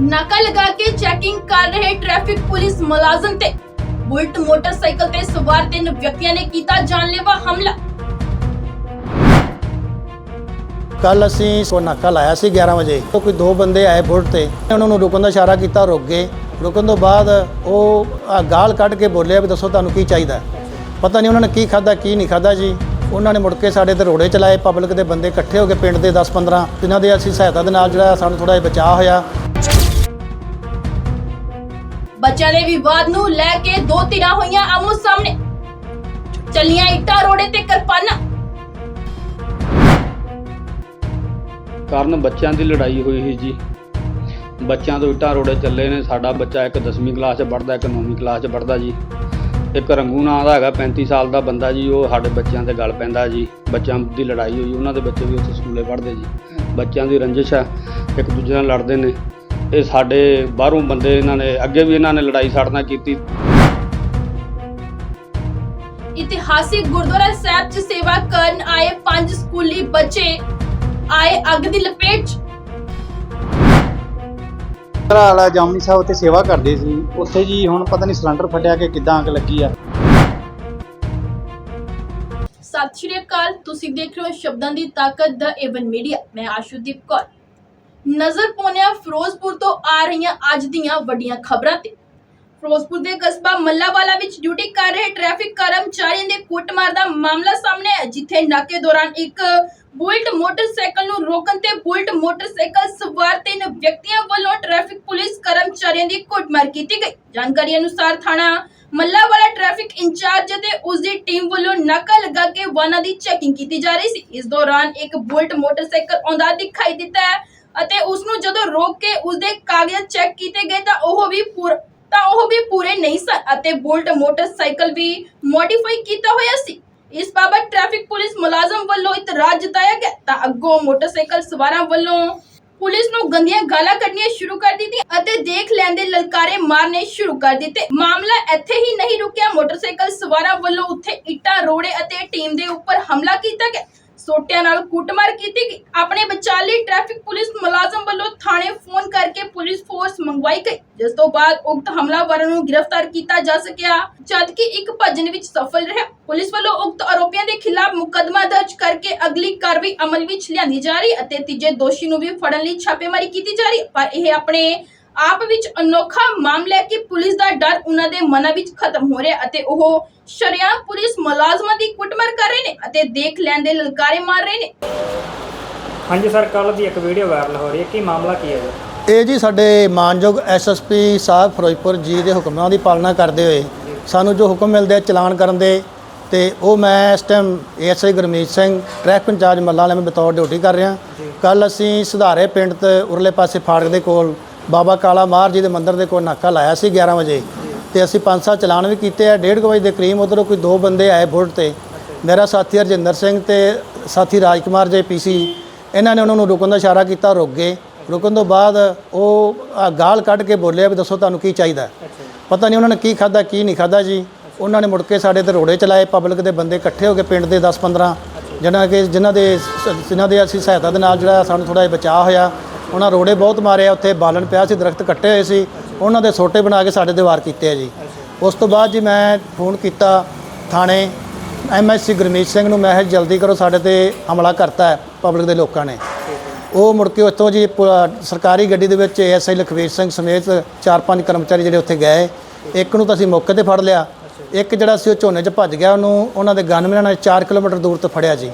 ਨਾਕਾ ਲਗਾ ਕੇ ਚੈਕਿੰਗ ਕਰ ਰਹੇ ਟ੍ਰੈਫਿਕ ਪੁਲਿਸ ਮੁਲਾਜ਼ਮ ਤੇ। ਬੁਲਟ ਮੋਟਰਸਾਈਕਲ ਤੇ ਸਵਾਰ ਤਿੰਨ ਵਿਅਕਤੀਆਂ ਨੇ ਕੀਤਾ ਜਾਨਲੇਵਾ ਹਮਲਾ। ਕੱਲ ਅਸੀਂ ਸੋ ਨਾਕਾ ਲਾਇਆ ਸੀ 11 ਵਜੇ। ਤੋਂ ਕੋਈ ਦੋ ਬੰਦੇ ਆਏ ਬੁਲਟ ਤੇ। ਉਹਨਾਂ ਨੂੰ ਰੁਕਣ ਦਾ ਇਸ਼ਾਰਾ ਕੀਤਾ, ਰੁਕ ਗਏ। ਰੁਕਣ ਤੋਂ ਬਾਅਦ ਉਹ ਗਾਲ ਕੱਢ ਕੇ ਬੋਲਿਆ ਵੀ ਦੱਸੋ ਤੁਹਾਨੂੰ ਕੀ ਚਾਹੀਦਾ। ਪਤਾ ਨਹੀਂ ਉਹਨਾਂ ਨੇ ਕੀ ਖਾਦਾ ਕੀ ਨਹੀਂ ਖਾਦਾ ਜੀ। ਉਹਨਾਂ ਨੇ ਮੁੜ ਕੇ ਸਾਡੇ ਤੇ ਰੋੜੇ ਚਲਾਏ। ਪਬਲਿਕ ਦੇ ਬੰਦੇ ਇਕੱਠੇ ਹੋ ਕੇ ਪਿੰਡ ਦੇ 10-15 ਜਿਨ੍ਹਾਂ ਦੇ ਅਸੀਂ ਸਹਾਇਤਾ ਦੇ ਨਾਲ ਜਿਹੜਾ ਸਾਨੂੰ ਥੋੜਾ ਜਿਹਾ ਬਚਾਅ ਹੋਇਆ। ਬੱਚਿਆਂ ਦੇ ਵਿਵਾਦ ਨੂੰ ਲੈ ਕੇ ਦੋ ਧਿਰਾਂ ਹੋਈਆਂ ਆਮੋ ਸਾਹਮਣੇ। ਚੱਲੀਆਂ ਇੱਟਾਂ, ਰੋੜੇ ਤੇ ਕਿਰਪਾਨਾਂ। ਕਾਰਨ ਬੱਚਿਆਂ ਦੀ ਲੜਾਈ ਹੋਈ ਸੀ ਜੀ। ਬੱਚਿਆਂ ਤੋਂ ਇੱਟਾਂ, ਰੋੜੇ ਚੱਲੇ ਨੇ। ਸਾਡਾ ਬੱਚਾ ਇੱਕ 10ਵੀਂ ਕਲਾਸ 'ਚ ਪੜ੍ਹਦਾ, ਇੱਕ 9ਵੀਂ ਕਲਾਸ 'ਚ ਪੜ੍ਹਦਾ ਜੀ। ਇੱਕ ਰੰਗੂ ਨਾਂ ਦਾ ਹੈਗਾ 35 ਸਾਲ ਦਾ ਬੰਦਾ ਜੀ। ਉਹ ਸਾਡੇ ਬੱਚਿਆਂ ਤੇ ਗੱਲ ਪੈਂਦਾ ਜੀ। ਬੱਚਿਆਂ ਦੀ ਲੜਾਈ ਹੋਈ, ਉਹਨਾਂ ਦੇ ਬੱਚੇ ਵੀ ਉੱਥੇ ਸਕੂਲੇ ਪੜ੍ਹਦੇ ਜੀ। ਬੱਚਿਆਂ ਦੀ ਰੰਜਿਸ਼ ਹੈ, ਇੱਕ ਦੂਜੇ ਨਾਲ ਲੜਦੇ ਨੇ। ਇਹ ਸਾਡੇ ਬਾਹਰੋਂ ਬੰਦੇ ਇਹਨਾਂ ਨੇ ਅੱਗੇ ਵੀ ਇਹਨਾਂ ਨੇ ਲੜਾਈ ਸਾਡੇ ਨਾਲ ਕੀਤੀ। ਇਤਿਹਾਸਿਕ ਗੁਰਦੁਆਰਾ ਸਾਹਿਬ 'ਚ ਸੇਵਾ ਕਰਨ ਆਏ ਪੰਜ ਸਕੂਲੀ ਬੱਚੇ ਆਏ ਅੱਗ ਦੀ ਲਪੇਟ। 'ਚ ਵਾਲਾ ਜਾਮਨੀ ਸਾਹਿਬ ਤੇ ਸੇਵਾ ਕਰਦੇ ਸੀ। ਉੱਥੇ ਜੀ ਹੁਣ ਪਤਾ ਨਹੀਂ ਸਿਲੰਡਰ ਫਟਿਆ ਕਿ ਕਿੱਦਾਂ ਅੱਗ ਲੱਗੀ ਆ। ਸਤਿ ਸ਼੍ਰੀ ਅਕਾਲ ਤੁਸੀਂ ਦੇਖ ਰਹੇ ਹੋ ਸ਼ਬਦਾਂ ਦੀ ਤਾਕਤ ਦਾ ਏਵਨ ਮੀਡੀਆ। ਮੈਂ ਆਸ਼ੂਦੀਪ ਕੌਰ। ਨਜ਼ਰ ਪਾਉਂਦਿਆਂ ਫਿਰੋਜ਼ਪੁਰ ਤੋਂ ਆ ਰਹੀਆਂ ਅੱਜ ਦੀਆਂ ਵੱਡੀਆਂ ਖਬਰਾਂ ਤੇ। ਫਿਰੋਜ਼ਪੁਰ ਦੇ ਕਸਬਾ ਮੱਲਾਵਾਲਾ ਵਿੱਚ ਡਿਊਟੀ ਕਰ ਰਹੇ ਟ੍ਰੈਫਿਕ ਕਰਮਚਾਰੀਆਂ ਦੇ ਕੁੱਟਮਾਰ ਦਾ ਮਾਮਲਾ ਸਾਹਮਣੇ ਆਇਆ, ਜਿੱਥੇ ਨਾਕੇ ਦੌਰਾਨ ਇੱਕ ਬੁਲਟ ਮੋਟਰਸਾਈਕਲ ਨੂੰ ਰੋਕਣ ਤੇ ਬੁਲਟ ਮੋਟਰਸਾਈਕਲ ਸਵਾਰ ਤਿੰਨ ਵਿਅਕਤੀਆਂ ਵੱਲੋਂ ਟ੍ਰੈਫਿਕ ਪੁਲਿਸ ਕਰਮਚਾਰੀਆਂ ਦੀ ਕੁੱਟਮਾਰ ਕੀਤੀ ਗਈ। ਜਾਣਕਾਰੀ ਅਨੁਸਾਰ ਥਾਣਾ ਮੱਲਾਵਾਲਾ ਟ੍ਰੈਫਿਕ ਇੰਚਾਰਜ ਅਤੇ ਉਸ ਦੀ ਟੀਮ ਵੱਲੋਂ ਨਾਕਾ ਲਗਾ ਕੇ ਵਾਹਨਾਂ ਦੀ ਚੈਕਿੰਗ ਕੀਤੀ ਜਾ ਰਹੀ ਸੀ। ਇਸ ਦੌਰਾਨ ਇੱਕ ਬੁਲਟ ਮੋਟਰਸਾਈਕਲ ਆਉਂਦਾ ਦਿਖਾਈ ਦਿੱਤਾ ਹੈ। ਅਤੇ ਉਸ ਨੂੰ ਜਦੋਂ ਰੋਕ ਕੇ ਉਸ ਦੇ ਕਾਗਜ਼ ਚੈੱਕ ਕੀਤੇ ਗਏ ਤਾਂ ਉਹ ਵੀ ਤਾਂ ਉਹ ਵੀ ਪੂਰੇ ਨਹੀਂ ਸਨ ਅਤੇ ਬੁਲਟ ਮੋਟਰਸਾਈਕਲ ਵੀ ਮੋਡੀਫਾਈ ਕੀਤਾ ਹੋਇਆ ਸੀ। ਇਸ ਬਾਬਤ ਟ੍ਰੈਫਿਕ ਪੁਲਿਸ ਮੁਲਾਜ਼ਮ ਵੱਲੋਂ ਇਤਰਾਜ਼ ਜਤਾਇਆ ਗਿਆ ਤਾਂ ਅੱਗੋਂ ਮੋਟਰਸਾਈਕਲ ਸਵਾਰਾਂ ਵੱਲੋਂ ਪੁਲਿਸ ਨੂੰ ਗੰਦੀਆਂ ਗਾਲਾਂ ਕੱਢਣੀਆਂ ਸ਼ੁਰੂ ਕਰ ਦਿੱਤੀ ਅਤੇ ਦੇਖ ਲੈਂਦੇ ਲਲਕਾਰੇ ਮਾਰਨੇ ਸ਼ੁਰੂ ਕਰ ਦਿੱਤੇ। ਮਾਮਲਾ ਇੱਥੇ ਹੀ ਨਹੀਂ ਰੁਕਿਆ। ਮੋਟਰਸਾਈਕਲ ਸਵਾਰਾਂ ਵੱਲੋਂ ਉੱਥੇ ਇੱਟਾਂ, ਰੋੜੇ ਅਤੇ ਟੀਮ ਦੇ ਉੱਪਰ ਹਮਲਾ ਕੀਤਾ ਗਿਆ। ਸੋਟਿਆਂ ਨਾਲ ਕੁੱਟਮਾਰ ਕੀਤੀ ਆਪਣੇ ਬਚਾਅ ਟ੍ਰੈਫਿਕ ਪੁਲਿਸ ਮੁਲਾਜ਼ਮ ਵੱਲੋਂ ਥਾਣੇ ਫੋਨ ਕਰਕੇ ਪੁਲਿਸ ਫੋਰਸ ਮੰਗਵਾਈ ਗਈ, ਜਿਸ ਤੋਂ ਬਾਅਦ ਉਕਤ ਹਮਲਾਵਰਾਂ ਨੂੰ ਗ੍ਰਿਫਤਾਰ ਕੀਤਾ ਜਾ ਸਕਿਆ, ਜਦਕਿ ਇੱਕ ਭੱਜਣ ਵਿੱਚ ਸਫਲ ਰਿਹਾ। ਪੁਲਿਸ ਵੱਲੋਂ ਉਕਤ ਆਰੋਪੀਆਂ ਦੇ ਖਿਲਾਫ ਮੁਕੱਦਮਾ ਦਰਜ ਕਰਕੇ ਅਗਲੀ ਕਾਰਵਾਈ ਅਮਲ ਵਿੱਚ ਲਿਆਂਦੀ ਜਾ ਰਹੀ ਅਤੇ ਤੀਜੇ ਦੋਸ਼ੀ ਨੂੰ ਵੀ ਫੜਨ ਲਈ ਛਾਪੇਮਾਰੀ ਕੀਤੀ ਜਾ ਰਹੀ, ਪਰ ਇਹ ਆਪਣੇ ਆਪ ਵਿੱਚ ਅਨੋਖਾ ਮਾਮਲਾ ਹੈ ਕਿ ਪੁਲਿਸ ਦਾ ਡਰ ਉਹਨਾਂ ਦੇ ਮਨਾਂ ਵਿੱਚ ਖਤਮ ਹੋ ਰਿਹਾ ਅਤੇ ਉਹ ਸ਼ਰਿਆਮ ਪੁਲਿਸ ਮੁਲਾਜ਼ਮਾਂ ਦੀ ਕੁੱਟਮਾਰ ਕਰ ਰਹੇ ਨੇ ਅਤੇ ਦੇਖ ਲੈਣ ਦੇ ਲਲਕਾਰੇ ਮਾਰ ਰਹੇ ਨੇ। ਹਾਂਜੀ ਸਰ ਕੱਲ ਦੀ ਇੱਕ ਵੀਡੀਓ ਵਾਇਰਲ ਹੋ ਰਹੀ ਹੈ। ਕੀ ਮਾਮਲਾ ਕੀ ਹੈ ਜੀ? ਇਹ ਜੀ ਸਾਡੇ ਮਾਨਯੋਗ ਐਸਐਸਪੀ ਸਾਹਿਬ ਫਿਰੋਜ਼ਪੁਰ ਜੀ ਦੇ ਹੁਕਮਾਂ ਦੀ ਪਾਲਣਾ ਕਰਦੇ ਹੋਏ ਸਾਨੂੰ ਜੋ ਹੁਕਮ ਮਿਲਦੇ ਆ ਚਲਾਨ ਕਰਨ ਦੇ ਤੇ ਉਹ ਮੈਂ ਇਸ time ASI Gurmeet Singh traffic incharge Malla ਵਾਲੇ ਮੈਂ ਬਤੌਰ ਡਿਊਟੀ ਕਰ ਰਿਹਾ। ਕੱਲ ਅਸੀਂ ਸੁਧਾਰੇ ਪਿੰਡ ਤੇ ਉਰਲੇ ਪਾਸੇ ਫਾੜਕ ਦੇ ਕੋਲ ਬਾਬਾ ਕਾਲਾ ਮਾਰ ਜੀ ਦੇ ਮੰਦਿਰ ਦੇ ਕੋਲ ਨਾਕਾ ਲਾਇਆ ਸੀ 11 ਵਜੇ ਤੇ ਅਸੀਂ ਪੰਜ ਸਾਲ ਚਲਾਨ ਵੀ ਕੀਤੇ ਆ। 1:30 ਵਜੇ ਦੇ ਕਰੀਬ ਉਧਰੋਂ ਕੋਈ ਦੋ ਬੰਦੇ ਆਏ ਬੁਲਟ ਤੇ। ਮੇਰਾ ਸਾਥੀ ਹਰਜਿੰਦਰ ਸਿੰਘ ਤੇ ਸਾਥੀ ਰਾਜਕੁਮਾਰ ਜੇ ਪੀਸੀ ਇਹਨਾਂ ਨੇ ਉਹਨਾਂ ਨੂੰ ਰੁਕਣ ਦਾ ਇਸ਼ਾਰਾ ਕੀਤਾ, ਰੁਕ ਗਏ। ਰੁਕਣ ਤੋਂ ਬਾਅਦ ਉਹ ਗਾਲ ਕੱਢ ਕੇ ਬੋਲਿਆ ਵੀ ਦੱਸੋ ਤੁਹਾਨੂੰ ਕੀ ਚਾਹੀਦਾ। ਪਤਾ ਨਹੀਂ ਉਹਨਾਂ ਨੇ ਕੀ ਖਾਦਾ ਕੀ ਨਹੀਂ ਖਾਦਾ ਜੀ। ਉਹਨਾਂ ਨੇ ਮੁੜ ਕੇ ਸਾਡੇ ਤੇ ਰੋੜੇ ਚਲਾਏ, ਪਬਲਿਕ ਦੇ ਬੰਦੇ ਇਕੱਠੇ ਹੋ ਕੇ ਪਿੰਡ ਦੇ 10-15 ਜਿਹਨਾਂ ਕਿ, ਜਿਨ੍ਹਾਂ ਦੇ ਜਿਨ੍ਹਾਂ ਦੇ ਅਸੀਂ ਸਹਾਇਤਾ ਦੇ ਨਾਲ ਜਿਹੜਾ ਸਾਨੂੰ ਥੋੜਾ ਜਿਹਾ ਬਚਾਅ ਹੋਇਆ। ਉਹਨਾਂ ਰੋੜੇ ਬਹੁਤ ਮਾਰੇ ਆ, ਉੱਥੇ ਬਾਲਣ ਪਿਆ ਸੀ, ਦਰਖਤ ਕੱਟੇ ਹੋਏ ਸੀ। ਉਹਨਾਂ ਦੇ ਸੋਟੇ ਬਣਾ ਕੇ ਸਾਡੇ ਤੇ ਵਾਰ ਕੀਤੇ ਆ ਜੀ। ਉਸ ਤੋਂ ਬਾਅਦ ਜੀ ਮੈਂ ਫੋਨ ਕੀਤਾ ਥਾਣੇ ਐਮਐਸਸੀ ਗੁਰਮੀਤ ਸਿੰਘ ਨੂੰ, ਮੈਂ ਜਲਦੀ ਕਰੋ, ਸਾਡੇ ਤੇ ਹਮਲਾ ਕਰਤਾ ਹੈ, ਪਬਲਿਕ ਦੇ ਲੋਕਾਂ ਨੇ। ਉਹ ਮੁੜ ਕੇ ਉੱਥੋਂ ਜੀ ਪ- ਸਰਕਾਰੀ ਗੱਡੀ ਦੇ ਵਿੱਚ ਐਸਆਈ ਲਖਵੀਰ ਸਿੰਘ ਸਮੇਤ ਚਾਰ ਪੰਜ ਕਰਮਚਾਰੀ ਜਿਹੜੇ ਉੱਥੇ ਗਏ। ਇੱਕ ਨੂੰ ਤਾਂ ਅਸੀਂ ਮੌਕੇ ਤੇ ਫੜ ਲਿਆ ਇੱਕ ਜਿਹੜਾ ਸੀ ਉਹ ਝੋਨੇ 'ਚ ਭੱਜ ਗਿਆ ਉਹਨੂੰ ਉਹਨਾਂ ਦੇ ਗਨਮੈਨਾਂ ਨੇ 4 ਕਿਲੋਮੀਟਰ ਦੂਰ ਤੋਂ ਫੜਿਆ ਜੀ।